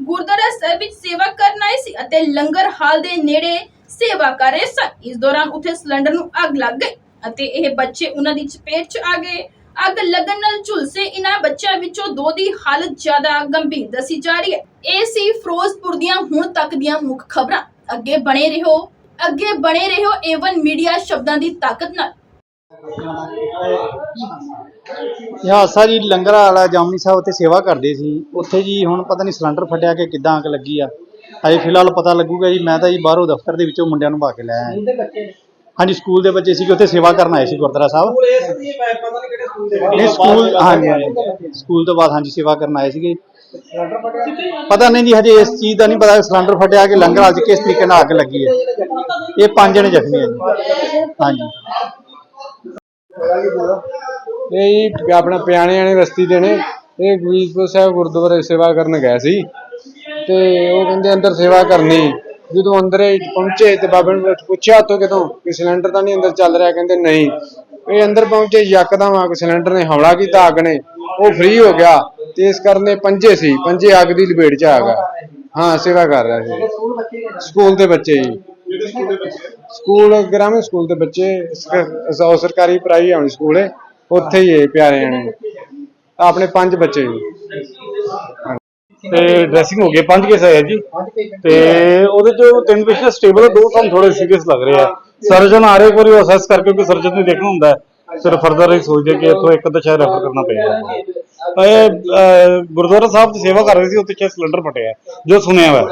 ਗੁਰਦੁਆਰਾ ਸਾਹਿਬ ਵਿੱਚ ਸੇਵਾ ਕਰਨ ਆਏ ਸੀ ਅਤੇ ਲੰਗਰ ਹਾਲ ਦੇ ਨੇੜੇ ਸੇਵਾ ਕਰ ਰਹੇ ਸਨ। ਇਸ ਦੌਰਾਨ ਉੱਥੇ ਸਿਲੰਡਰ ਨੂੰ ਅੱਗ ਲੱਗ ਗਈ। ਅਤੇ ਇਹ ਬੱਚੇ ਉਹਨਾਂ ਦੀ ਚਪੇਟ 'ਚ ਆ ਗਏ। ਅੱਗ ਲੱਗਣ ਨਾਲ ਝੁਲਸੇ ਇਹਨਾਂ ਬੱਚਿਆਂ ਵਿੱਚੋਂ ਦੋ ਦੀ ਹਾਲਤ ਜ਼ਿਆਦਾ ਗੰਭੀਰ ਦੱਸੀ ਜਾ ਰਹੀ ਹੈ। ਇਹ ਸੀ ਫਿਰੋਜ਼ਪੁਰ ਦੀਆਂ ਹੁਣ ਤੱਕ ਦੀਆਂ ਮੁੱਖ ਖਬਰਾਂ। ਅੱਗੇ ਬਣੇ ਰਹੋ, ਅੱਗੇ ਬਣੇ ਰਹੋ ਏਵਨ ਮੀਡੀਆ ਸ਼ਬਦਾਂ ਦੀ ਤਾਕਤ ਨਾਲ। ਇਹ ਹਾਦਸਾ ਜੀ ਲੰਗਰ ਵਾਲਾ ਜਾਮਨੀ ਸਾਹਿਬ ਤੇ ਸੇਵਾ ਕਰਦੇ ਸੀ। ਉੱਥੇ ਜੀ ਹੁਣ ਪਤਾ ਨਹੀਂ ਸਿਲੰਡਰ ਫਟਿਆ ਕਿ ਕਿੱਦਾਂ ਅੱਗ ਲੱਗੀ ਆ। ਅਜੇ ਫਿਲਹਾਲ ਪਤਾ ਲੱਗੂਗਾ ਜੀ, ਮੈਂ ਤਾਂ ਜੀ ਬਾਹਰੋਂ ਦਫ਼ਤਰ ਦੇ ਵਿੱਚੋਂ ਮੁੰਡਿਆਂ ਨੂੰ ਭਾ ਕੇ ਲੈ ਆਇਆ। ਹਾਂਜੀ ਸਕੂਲ ਦੇ ਬੱਚੇ ਸੀਗੇ ਉੱਥੇ ਸੇਵਾ ਕਰਨ ਆਏ ਸੀ ਗੁਰਦੁਆਰਾ ਸਾਹਿਬ। ਨਹੀਂ ਸਕੂਲ ਹਾਂਜੀ ਹਾਂਜੀ। ਸਕੂਲ ਤੋਂ ਬਾਅਦ ਹਾਂਜੀ ਸੇਵਾ ਕਰਨ ਆਏ ਸੀਗੇ। ਪਤਾ ਨਹੀਂ ਜੀ ਹਜੇ ਇਸ ਚੀਜ਼ ਦਾ ਨਹੀਂ ਪਤਾ ਸਿਲੰਡਰ ਫਟਿਆ ਕਿ ਲੰਗਰ ਅੱਜ ਕਿਸ ਤਰੀਕੇ ਨਾਲ ਅੱਗ ਲੱਗੀ ਹੈ। ਇਹ ਪੰਜ ਜਣੇ ਜ਼ਖਮੀ ਹੈ ਜੀ। ਹਾਂਜੀ। ਇਹ ਜੀ ਆਪਣਾ ਪਿਆਣੇ ਵਾਲੇ ਬਸਤੀ ਦੇ ਨੇ। ਇਹ ਗੁਰੀਦਪੁਰ ਸਾਹਿਬ ਗੁਰਦੁਆਰੇ ਸੇਵਾ ਕਰਨ ਗਏ ਸੀ। ਤੇ ਉਹ ਕਹਿੰਦੇ ਅੰਦਰ ਸੇਵਾ ਕਰਨੀ। ਜਦੋਂ ਅੰਦਰ ਪਹੁੰਚੇ ਤੇ ਬਾਬੇ ਨੂੰ ਪੁੱਛਿਆ ਤੋਂ ਕਿਤੋਂ ਕਿ ਸਿਲੰਡਰ ਤਾਂ ਨਹੀਂ ਅੰਦਰ ਚੱਲ ਰਿਹਾ ਕਹਿੰਦੇ ਨਹੀਂ। ਇਹ ਅੰਦਰ ਪਹੁੰਚੇ ਯਕਦਮ ਆ ਕੇ ਸਿਲੰਡਰ ਨੇ ਹਮਲਾ ਕੀਤਾ ਅੱਗ ਨੇ। ਉਹ ਫ੍ਰੀ ਹੋ ਗਿਆ ਤੇ ਇਸ ਕਾਰਨ ਪੰਜੇ ਸੀ ਪੰਜੇ ਅੱਗ ਦੀ ਲਪੇਟ 'ਚ ਆ ਗਿਆ। ਹਾਂ ਸੇਵਾ ਕਰ ਰਿਹਾ ਸੀ। ਸਕੂਲ ਦੇ ਬੱਚੇ ਜੀ। ਸਕੂਲ ਗ੍ਰਾਮੀਣ ਸਕੂਲ ਦੇ ਬੱਚੇ ਸਰਕਾਰੀ ਪ੍ਰਾਈਵੇਟ ਸਕੂਲ ਹੈ ਉੱਥੇ ਹੀ ਇਹ ਪਿਆਰੇ ਨੇ। ਆਪਣੇ ਪੰਜ ਬੱਚੇ ਜੀ। ਤੇ ਡਰੈਸਿੰਗ ਹੋ ਗਈ, ਪੰਜ ਕੇਸ ਆਏ ਜੀ। ਤੇ ਉਹਦੇ ਚੋਂ ਤਿੰਨ ਪੇਸ਼ੈਂਟ ਸਟੇਬਲ ਦੋ ਸਾਨੂੰ ਥੋੜੇ ਸੀਰੀਅਸ ਲੱਗ ਰਹੇ ਆ। ਸਰਜਨ ਆ ਰਹੇ ਇੱਕ ਅਸੈਸ ਕਰਕੇ ਕਿ ਸਰਜਨ ਨੇ ਦੇਖਣਾ ਹੁੰਦਾ ਹੈ। ਫਿਰ ਫਰਦਰ ਇਹ ਸੋਚਦੇ ਕਿ ਇੱਥੋਂ ਇੱਕ ਤਾਂ ਸ਼ਾਇਦ ਰੈਫਰ ਕਰਨਾ ਪਏਗਾ। ਇਹ ਗੁਰਦੁਆਰਾ ਸਾਹਿਬ ਦੀ ਸੇਵਾ ਕਰ ਰਹੇ ਸੀ, ਉੱਥੇ ਸ਼ਾਇਦ ਸਿਲੰਡਰ ਫਟਿਆ ਜੋ ਸੁਣਿਆ ਹੋਇਆ।